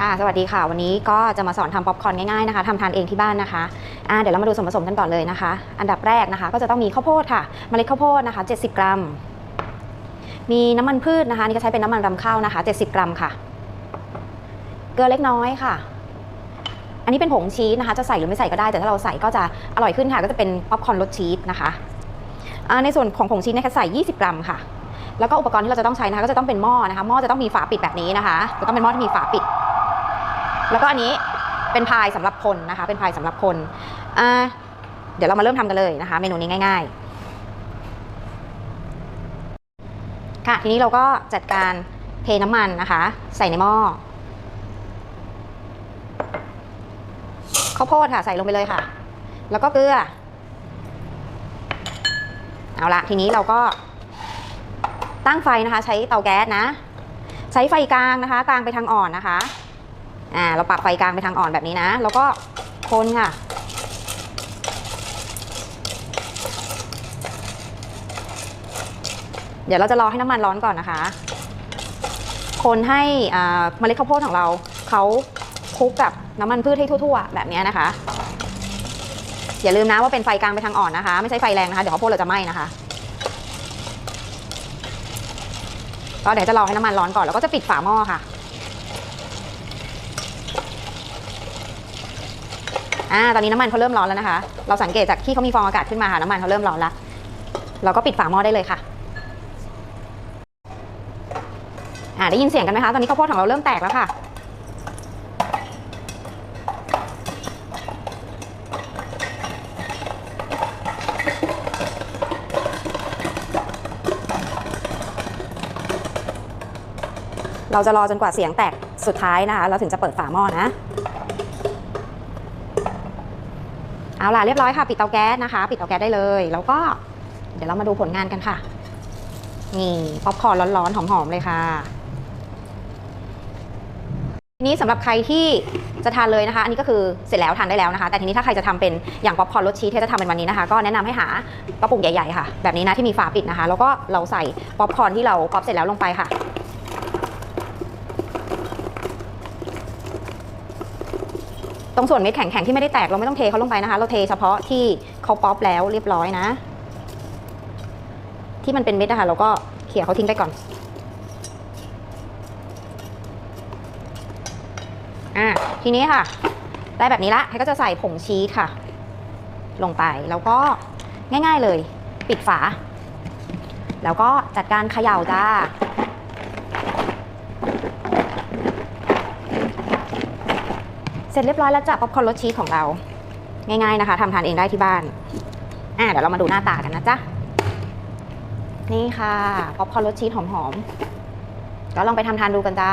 ค่ะ สวัสดีค่ะ วันนี้ก็จะมาสอนทำป๊อปคอร์นง่ายๆนะคะทำทานเองที่บ้านนะคะอ่าเดี๋ยวเรามาดูส่วนผสมกันก่อนเลยนะคะ อันดับแรกนะคะ ก็จะต้องมีข้าวโพดค่ะ เมล็ดข้าวโพดนะคะ 70 กรัม มีน้ำมันพืชนะคะ นี่ก็ใช้เป็นน้ำมันรำข้าวนะคะ 70 กรัมค่ะ เกลือเล็กน้อยค่ะ อันนี้เป็นผงชีสนะคะ จะใส่หรือไม่ใส่ก็ได้ แต่ถ้าเราใส่ก็จะอร่อยขึ้นค่ะ ก็จะเป็นป๊อปคอร์นรสชีสนะคะในส่วนของผงชีสนะคะใส่ 20 กรัมค่ะ แล้วก็อุปกรณ์ที่เราจะต้องใช้นะคะ ก็จะต้องเป็นหม้อนะคะ หม้อจะต้องมีฝาปิดแบบนี้นะคะ จะต้องเป็นหม้อที่มีฝาปิด แล้วก็อันนี้เป็นพายสำหรับคนนะคะ เป็นพายสำหรับคนเดี๋ยวเรามาเริ่มทำกันเลยนะคะ เมนูนี้ง่ายๆ ค่ะ ทีนี้เราก็จัดการเทน้ำมันนะคะ ใส่ในหม้อข้าวโพดค่ะ ใส่ลงไปเลยค่ะ แล้วก็เกลือ เอาละทีนี้เราก็ตั้งไฟนะคะ ใช้เตาแก๊สนะ ใช้ไฟกลางนะคะ กลางไปทางอ่อนนะคะ อ่าเราปรับไฟกลางไปทางอ่อนแบบนี้นะ แล้วก็คนค่ะ เดี๋ยวเราจะรอให้น้ำมันร้อนก่อนนะคะ คนให้เมล็ดข้าวโพดของเราเขาคลุกกับน้ำมันพืชให้ทั่ว ๆ แบบนี้นะคะ อย่าลืมนะว่าเป็นไฟกลางไปทางอ่อนนะคะ ไม่ใช่ไฟแรงนะคะ เดี๋ยวข้าวโพดเราจะไหม้นะคะก็เดี๋ยวจะรอให้น้ำมันร้อนก่อนแล้วก็จะปิดฝาหม้อค่ะ อ่าตอนนี้น้ำมันเขาเริ่มร้อนแล้วนะคะ เราสังเกตจากที่เขามีฟองอากาศขึ้นมาค่ะน้ำมันเขาเริ่มร้อนแล้ว เราก็ปิดฝาหม้อได้เลยค่ะอ่าได้ยินเสียงกันไหมคะตอนนี้ข้าวโพดของเราเริ่มแตกแล้วค่ะเราจะรอจนกว่าเสียงแตกสุดท้ายนะคะ เราถึงจะเปิดฝาหม้อนะ เอาล่ะเรียบร้อยค่ะ ปิดเตาแก๊สนะคะ ปิดเตาแก๊สได้เลย แล้วก็เดี๋ยวเรามาดูผลงานกันค่ะ นี่ป๊อปคอร์นร้อนๆหอมๆเลยค่ะทีนี้สำหรับใครที่จะทานเลยนะคะ อันนี้ก็คือเสร็จแล้วทานได้แล้วนะคะ แต่ทีนี้ถ้าใครจะทำเป็นอย่างป๊อปคอร์นรสชีสที่จะทำเป็นวันนี้นะคะ ก็แนะนำให้หากระปุกใหญ่ๆค่ะ แบบนี้นะที่มีฝาปิดนะคะ แล้วก็เราใส่ป๊อปคอร์นที่เราป๊อปเสร็จแล้วลงไปค่ะ รงส่วนเม็ดแข็งๆที่ไม่ได้แตกเราไม่ต้องเทเขาลงไปนะคะ เราเทเฉพาะที่เขาป๊อปแล้วเรียบร้อยนะ ที่มันเป็นเม็ดนะคะเราก็เขี่ยเขาทิ้งไปก่อนอะทีนี้ค่ะ ได้แบบนี้ละให้ก็จะใส่ผงชีสค่ะ ลงไปแล้วก็ง่าย ๆเลย ปิดฝา แล้วก็จัดการเขย่าจ้า เสร็จเรียบร้อยแล้วจ้ะป๊อปคอร์นรสชีสของเรา ง่ายๆนะคะทำทานเองได้ที่บ้านอะเดี๋ยวเรามาดูหน้าตากันนะจ๊ะนี่ค่ะป๊อปคอร์นรสชีสหอมๆก็ลองไปทำทานดูกันจ้า